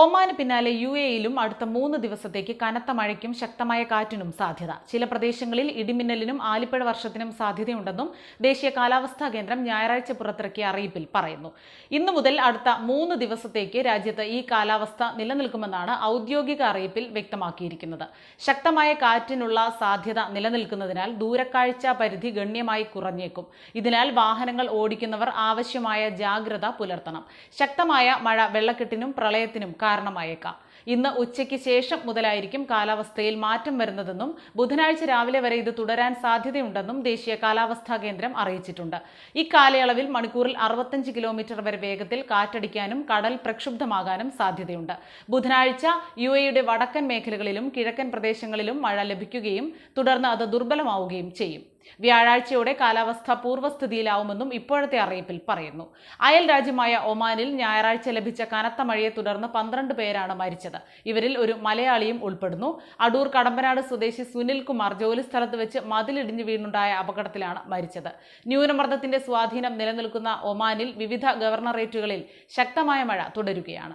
ഒമാന് പിന്നാലെ യു എയിലും അടുത്ത മൂന്ന് ദിവസത്തേക്ക് കനത്ത മഴയ്ക്കും ശക്തമായ കാറ്റിനും സാധ്യത. ചില പ്രദേശങ്ങളിൽ ഇടിമിന്നലിനും ആലിപ്പഴ വർഷത്തിനും സാധ്യതയുണ്ടെന്നും ദേശീയ കാലാവസ്ഥാ കേന്ദ്രം ഞായറാഴ്ച പുറത്തിറക്കിയ അറിയിപ്പിൽ പറയുന്നു. ഇന്നു മുതൽ അടുത്ത മൂന്ന് ദിവസത്തേക്ക് രാജ്യത്ത് ഈ കാലാവസ്ഥ നിലനിൽക്കുമെന്നാണ് ഔദ്യോഗിക അറിയിപ്പിൽ വ്യക്തമാക്കിയിരിക്കുന്നത്. ശക്തമായ കാറ്റിനുള്ള സാധ്യത നിലനിൽക്കുന്നതിനാൽ ദൂരക്കാഴ്ച പരിധി ഗണ്യമായി കുറഞ്ഞേക്കും. ഇതിനാൽ വാഹനങ്ങൾ ഓടിക്കുന്നവർ ആവശ്യമായ ജാഗ്രത പുലർത്തണം. ശക്തമായ മഴ വെള്ളക്കെട്ടിനും പ്രളയത്തിനും കാരണമായേക്കാം. ഇന്ന് ഉച്ചയ്ക്ക് ശേഷം മുതലായിരിക്കും കാലാവസ്ഥയിൽ മാറ്റം വരുന്നതെന്നും ബുധനാഴ്ച രാവിലെ വരെ ഇത് തുടരാൻ സാധ്യതയുണ്ടെന്നും ദേശീയ കാലാവസ്ഥാ കേന്ദ്രം അറിയിച്ചിട്ടുണ്ട്. ഇക്കാലയളവിൽ മണിക്കൂറിൽ അറുപത്തഞ്ച് കിലോമീറ്റർ വരെ വേഗത്തിൽ കാറ്റടിക്കാനും കടൽ പ്രക്ഷുബ്ധമാകാനും സാധ്യതയുണ്ട്. ബുധനാഴ്ച യു എയുടെ വടക്കൻ മേഖലകളിലും കിഴക്കൻ പ്രദേശങ്ങളിലും മഴ ലഭിക്കുകയും തുടർന്ന് അത് ദുർബലമാവുകയും ചെയ്യും. വ്യാഴാഴ്ചയോടെ കാലാവസ്ഥ പൂർവസ്ഥിതിയിലാവുമെന്നും ഇപ്പോഴത്തെ അറിയിപ്പിൽ പറയുന്നു. അയൽ രാജ്യമായ ഒമാനിൽ ഞായറാഴ്ച ലഭിച്ച കനത്ത മഴയെ തുടർന്ന് പന്ത്രണ്ട് പേരാണ് മരിച്ചത്. ഇവരിൽ ഒരു മലയാളിയും ഉൾപ്പെടുന്നു. അടൂർ കടമ്പനാട് സ്വദേശി സുനിൽ കുമാർ ജോലിസ്ഥലത്ത് വെച്ച് മതിലിടിഞ്ഞു വീണുണ്ടായ അപകടത്തിലാണ് മരിച്ചത്. ന്യൂനമർദ്ദത്തിന്റെ സ്വാധീനം നിലനിൽക്കുന്ന ഒമാനിൽ വിവിധ ഗവർണറേറ്റുകളിൽ ശക്തമായ മഴ തുടരുകയാണ്.